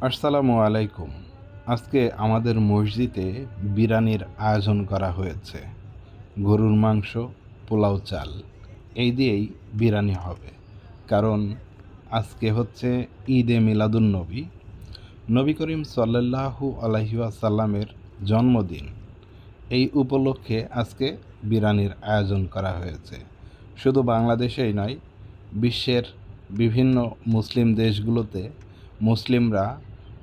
আসসালামু আলাইকুম। আজকে আমাদের মসজিদে বিরানির আয়োজন করা হয়েছে। গরুর মাংস, পোলাও চাল, এই দিয়েই বিরানি হবে। কারণ আজকে হচ্ছে ঈদে মিলাদুন্নবী নবী। নবী করিম সাল্লাল্লাহু আলহি আসাল্লামের জন্মদিন। এই উপলক্ষে আজকে বিরানির আয়োজন করা হয়েছে। শুধু বাংলাদেশেই নয়, বিশ্বের বিভিন্ন মুসলিম দেশগুলোতে মুসলিমরা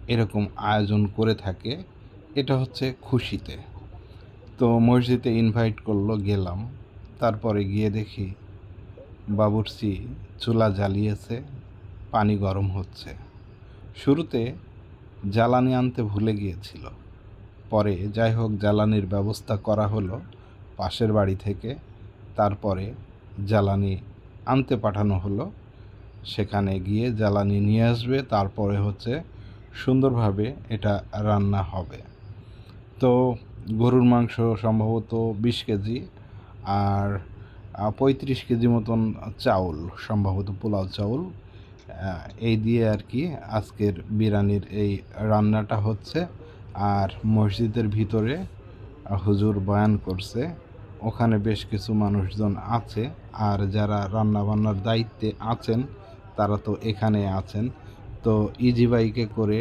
এরকম আয়োজন করে থাকে। এটা হচ্ছে খুশিতে। তো মসজিদে ইনভাইট করল, গেলাম। তারপরে গিয়ে দেখি বাবুর্চি চুলা জ্বালিয়েছে, পানি গরম হচ্ছে। শুরুতে জ্বালানি আনতে ভুলে গিয়েছিল। পরে যাই হোক, জ্বালানির ব্যবস্থা করা হলো পাশের বাড়ি থেকে। তারপরে জ্বালানি আনতে পাঠানো হলো। সেখানে গিয়ে জ্বালানি নিয়ে আসবে, তারপরে হচ্ছে সুন্দরভাবে এটা রান্না হবে। তো গরুর মাংস সম্ভবত বিশ কেজি আর পঁয়ত্রিশ কেজি মতন চাউল, সম্ভবত পোলাও চাউল। এই দিয়ে আর কি আজকের বিরিয়ানির এই রান্নাটা হচ্ছে আর মসজিদের ভিতরে হুজুর বয়ান করছে। ওখানে বেশ কিছু মানুষজন আছে আর যারা রান্না বান্নার দায়িত্বে আছেন তারা তো এখানে আছেন। তো ইজি বাইকে করে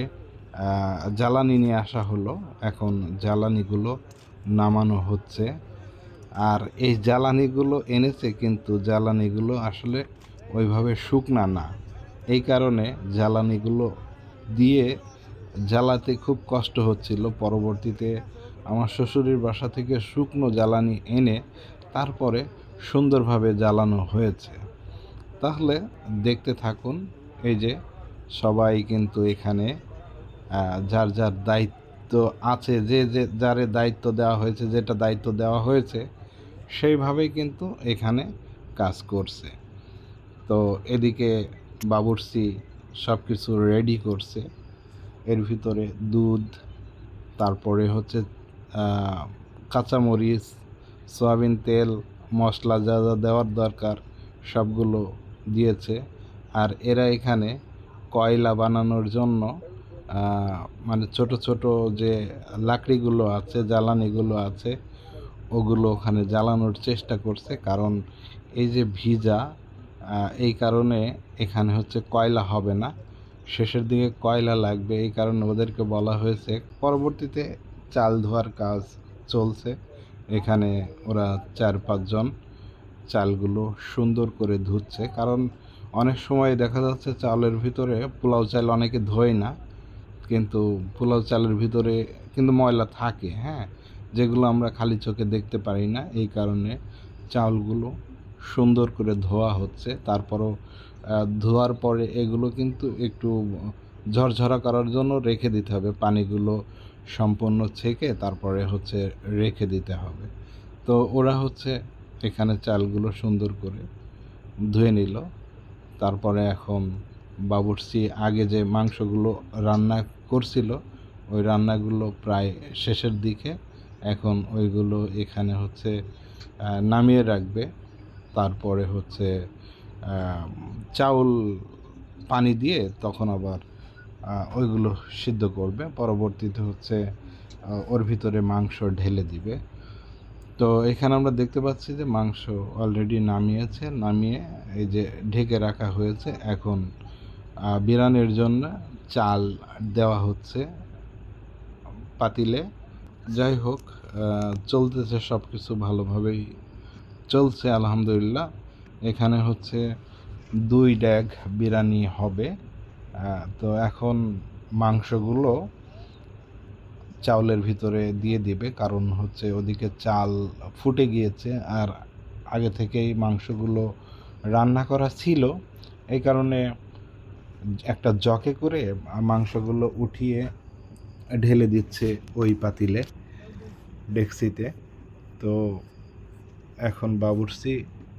জ্বালানি নিয়ে আসা হলো। এখন জ্বালানিগুলো নামানো হচ্ছে। আর এই জ্বালানিগুলো এনেছে কিন্তু জ্বালানিগুলো আসলে ওইভাবে শুকনা না। এই কারণে জ্বালানিগুলো দিয়ে জ্বালাতে খুব কষ্ট হচ্ছিল। পরবর্তীতে আমার শ্বশুরের বাসা থেকে শুকনো জ্বালানি এনে তারপরে সুন্দরভাবে জ্বালানো হয়েছে। তাহলে দেখতে থাকুন, এই যে সবাই কিন্তু এখানে যার যার দায়িত্ব আছে, যে যে, যারে দায়িত্ব দেওয়া হয়েছে, যেটা দায়িত্ব দেওয়া হয়েছে, সেইভাবেই কিন্তু এখানে কাজ করছে। তো এদিকে বাবুর্চি সব কিছু রেডি করছে। এর ভিতরে দুধ, তারপরে হচ্ছে কাঁচামরিচ, সয়াবিন তেল, মশলা যা যা দেওয়ার দরকার, সবগুলো দিয়েছে। আর এরা এখানে কয়লা বানানোর জন্য মানে ছোট ছোট যে লাকড়িগুলো আছে, জ্বালানিগুলো আছে, ওগুলো ওখানে জ্বালানোর চেষ্টা করছে। কারণ এই যে ভিজা এই কারণে এখানে হচ্ছে কয়লা হবে না। শেষের দিকে কয়লা লাগবে, এই কারণে ওদেরকে বলা হয়েছে পরবর্তীতে চাল ধোয়ার কাজ চলছে। এখানে ওরা চার পাঁচজন চালগুলো সুন্দর করে ধুচ্ছে। কারণ অনেক সময় দেখা যাচ্ছে চালের ভিতরে পোলাও চাল অনেকে ধোয় না, কিন্তু পোলাও চালের ভিতরে কিন্তু ময়লা থাকে হ্যাঁ? যেগুলো আমরা খালি চোখে দেখতে পারি না। এই কারণে চাউলগুলো সুন্দর করে ধোয়া হচ্ছে। তারপরও ধোয়ার পরে এগুলো কিন্তু একটু ঝরঝরা করার জন্য রেখে দিতে হবে। পানিগুলো সম্পূর্ণ ছেঁকে তারপরে হচ্ছে রেখে দিতে হবে। তো ওরা হচ্ছে এখানে চালগুলো সুন্দর করে ধুয়ে নিল। তারপরে এখন বাবুর্চি আগে যে মাংসগুলো রান্না করছিল, ওই রান্নাগুলো প্রায় শেষের দিকে। এখন ওইগুলো এখানে হচ্ছে নামিয়ে রাখবে। তারপরে হচ্ছে চাউল পানি দিয়ে তখন আবার ওইগুলো সিদ্ধ করবে। পরবর্তীতে হচ্ছে ওর ভিতরে মাংস ঢেলে দিবে। তো এখানে আমরা দেখতে পাচ্ছি যে মাংস অলরেডি নামিয়েছে, নামিয়ে এই যে ঢেকে রাখা হয়েছে। এখন বিরানের জন্য চাল দেওয়া হচ্ছে পাতিলে। যাই হোক চলতেছে সব কিছু ভালোভাবেই চলছে আলহামদুলিল্লাহ। এখানে হচ্ছে দুই ড্যাগ বিরিয়ানি হবে। তো এখন মাংসগুলো চাউলের ভিতরে দিয়ে দিবে। কারণ হচ্ছে ওদিকে চাল ফুটে গিয়েছে। আর আগে থেকেই মাংসগুলো রান্না করা ছিল। এই কারণে একটা জকে করে মাংসগুলো উঠিয়ে ঢেলে দিচ্ছে ওই পাতিলে ডেক্সিতে। তো এখন বাবুর্চি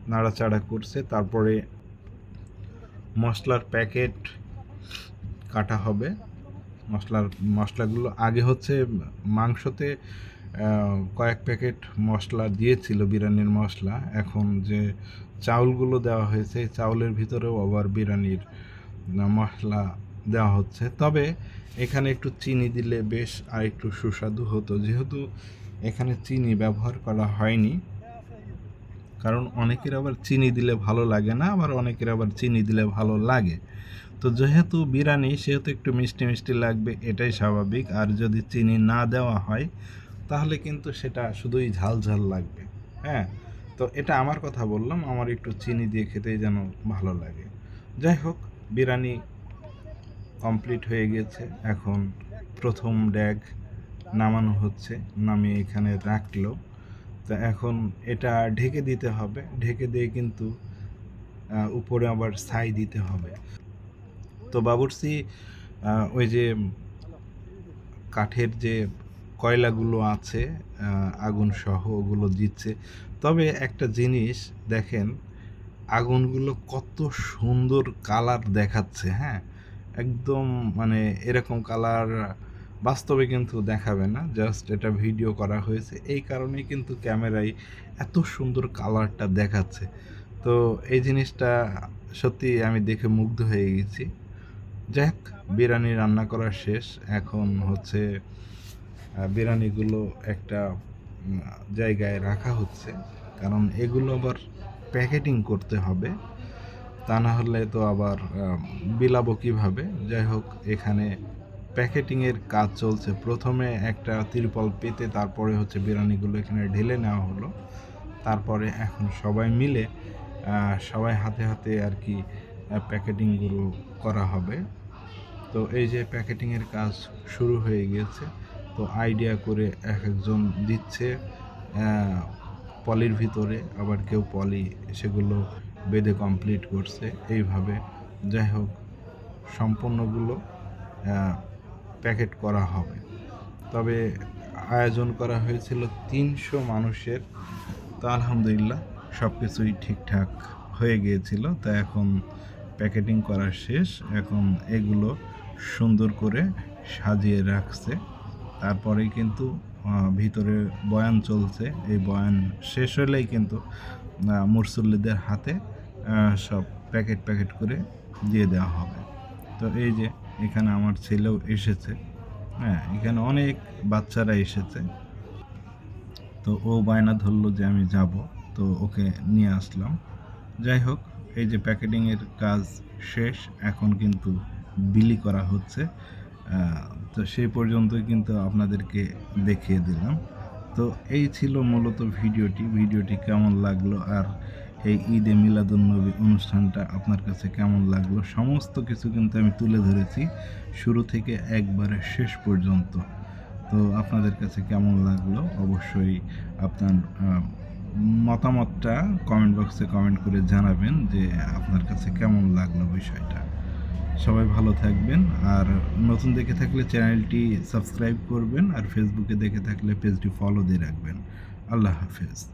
নাড়াচাড়া করছে। তারপরে মশলার প্যাকেট কাটা হবে। মশলার, মশলাগুলো আগে হচ্ছে মাংসতে কয়েক প্যাকেট মশলা দিয়েছিল, বিরিয়ানির মশলা। এখন যে চাউলগুলো দেওয়া হয়েছে চাউলের ভিতরেও আবার বিরিয়ানির মশলা দেওয়া হচ্ছে। তবে এখানে একটু চিনি দিলে বেশ আর একটু সুস্বাদু হতো। যেহেতু এখানে চিনি ব্যবহার করা হয়নি, কারণ অনেকের আবার চিনি দিলে ভালো লাগে না, আবার অনেকের আবার চিনি দিলে ভালো লাগে। তো যেহেতু বিরিয়ানি, সেহেতু একটু মিষ্টি মিষ্টি লাগবে, এটাই স্বাভাবিক। আর যদি চিনি না দেওয়া হয়, তাহলে কিন্তু সেটা শুধুই ঝাল ঝাল লাগবে। হ্যাঁ? তো এটা আমার কথা বললাম, আমার একটু চিনি দিয়ে খেতেই যেন ভালো লাগে। যাই হোক, বিরিয়ানি কমপ্লিট হয়ে গেছে। এখন প্রথম ড্যাগ নামানো হচ্ছে, নামিয়ে এখানে রাখল। তা এখন এটা ঢেকে দিতে হবে। ঢেকে দিয়ে কিন্তু উপরে আবার ছাই দিতে হবে। তো বাবুর্চি আহ, ওই যে কাঠের যে কয়লাগুলো আছে আগুন সহ ওগুলো দিচ্ছে। তবে একটা জিনিস দেখেন আগুনগুলো কত সুন্দর কালার দেখাচ্ছে হ্যাঁ? একদম মানে এরকম কালার বাস্তবে কিন্তু দেখাবে না জাস্ট এটা ভিডিও করা হয়েছে। এই কারণেই কিন্তু ক্যামেরায় এত সুন্দর কালারটা দেখাচ্ছে। তো এই জিনিসটা সত্যি আমি দেখে মুগ্ধ হয়ে গেছি। যাক, বিরিয়ানি রান্না করা শেষ। এখন হচ্ছে বিরিয়ানিগুলো একটা জায়গায় রাখা হচ্ছে। কারণ এগুলো আবার প্যাকেটিং করতে হবে। তা না হলে তো আবার বিলাবো কীভাবে? যাই হোক, এখানে প্যাকেটিংয়ের কাজ চলছে। প্রথমে একটা তিরপল পেতে তারপরে হচ্ছে বিরিয়ানিগুলো এখানে ঢেলে নেওয়া হলো। তারপরে এখন সবাই মিলে সবাই হাতে হাতে আর কি প্যাকেটিংগুলো করা হবে। তো এই যে প্যাকেটিংয়ের কাজ শুরু হয়ে গিয়েছে। তো আইডিয়া করে এক একজন দিচ্ছে পলির ভিতরে, আবার কেউ পলি সেগুলো বেঁধে কমপ্লিট করছে। এইভাবে যাই হোক, সম্পূর্ণগুলো প্যাকেট করা হবে। তবে আয়োজন করা হয়েছিল তিনশো মানুষের। তো আলহামদুলিল্লাহ সব কিছুই ঠিকঠাক হয়ে গিয়েছিল। তা এখন প্যাকেটিং করা শেষ। এখন এগুলো সুন্দর করে সাজিয়ে রাখছে। তারপরেই কিন্তু ভিতরে বয়ান চলছে। এই বয়ান শেষ হলেই কিন্তু মুরসুল্লিদের হাতে সব প্যাকেট প্যাকেট করে দিয়ে দেওয়া হবে। তো এই যে, এখানে আমার ছেলেও এসেছে। হ্যাঁ এখানে অনেক বাচ্চারা এসেছে। তো ও বায়না ধরলো যে আমি যাব। তো ওকে নিয়ে আসলাম। যাই হোক এই যে প্যাকেটিংয়ের কাজ শেষ, এখন কিন্তু বিলি করা হচ্ছে। তো সেই পর্যন্তই কিন্তু আপনাদেরকে দেখিয়ে দিলাম। তো এই ছিল মূলত ভিডিওটি। ভিডিওটি কেমন লাগল আর এই ঈদে মিলাদুন্নবী অনুষ্ঠানটা আপনার কাছে কেমন লাগল? সমস্ত কিছু কিন্তু আমি তুলে ধরেছি শুরু থেকে একবারে শেষ পর্যন্ত। তো আপনাদের কাছে কেমন লাগল? অবশ্যই আপনার মতামতটা কমেন্ট বক্সে কমেন্ট করে জানাবেন যে আপনার কাছে কেমন লাগল বিষয়টা। সবাই ভালো থাকবেন আর নতুন দেখে থাকলে চ্যানেলটি সাবস্ক্রাইব করবেন আর ফেসবুকে দেখে থাকলে পেজটি ফলো দিয়ে রাখবেন। আল্লাহ হাফেজ।